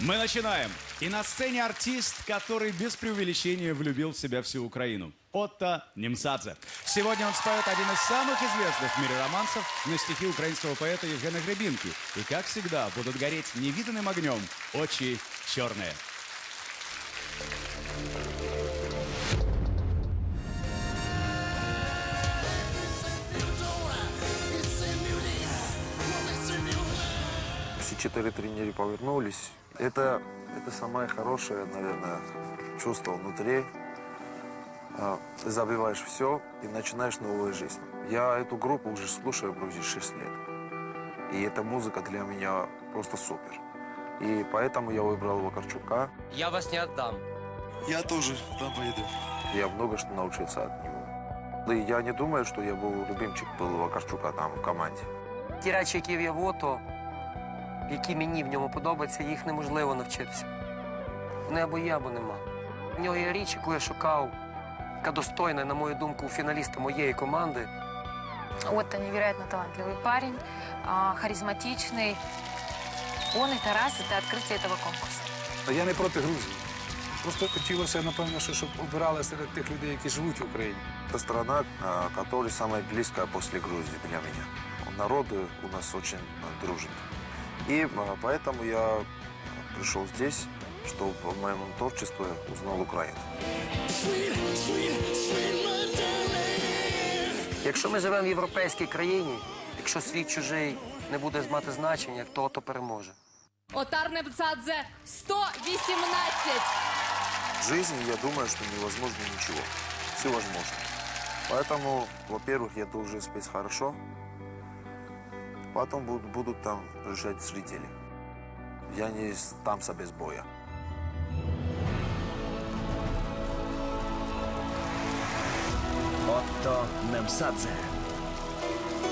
Мы начинаем. И на сцене артист, который без преувеличения влюбил в себя всю Украину. Отто Немсадзе. Сегодня он споет один из самых известных в мире романсов на стихи украинского поэта Евгена Гребинки. И, как всегда, будут гореть невиданным огнем очи черные. Все четыре тренера повернулись. Это, это самое хорошее, наверное, чувство внутри. А, Ты забиваешь все и начинаешь новую жизнь. Я эту группу уже слушаю в Грузии 6 лет. И эта музыка для меня просто супер. И поэтому я выбрал Вакарчука. Я вас не отдам. Я тоже там поеду. Я много что научился от него. Да и я не думаю, что я был любимчик был Вакарчука там в команде. Ті речі, які є в ото, які мені в ньому подобаються, їх неможливо навчитися. Вони або є, або нема. В нього є річ, яку я шукав, яка достойна, на мою думку, у фіналіста моєї команди. Отто невероятно талантливый парень, а, харизматичный. Он и Тарас – это открытие этого конкурса. Я не проти Грузії. Просто хотілося, напевно, що щоб обирали серед тих людей, які живуть в Україні. Это страна, а, которая самая близкая после Грузии для меня. Народы у нас очень а, дружат. И а, поэтому я пришел здесь, чтобы в моем творчестве узнал Украину. Якщо ми живемо в європейській країні, якщо світ чужий не буде мати значення, то ото переможе. Отар Небцадзе 118. В жизни я думаю, что невозможно ничего. Все возможно. Поэтому, во-первых, я должен спеть хорошо. Потом будут, будут там решать зрители. Я не сдамся без боя. Отто Немсадзе.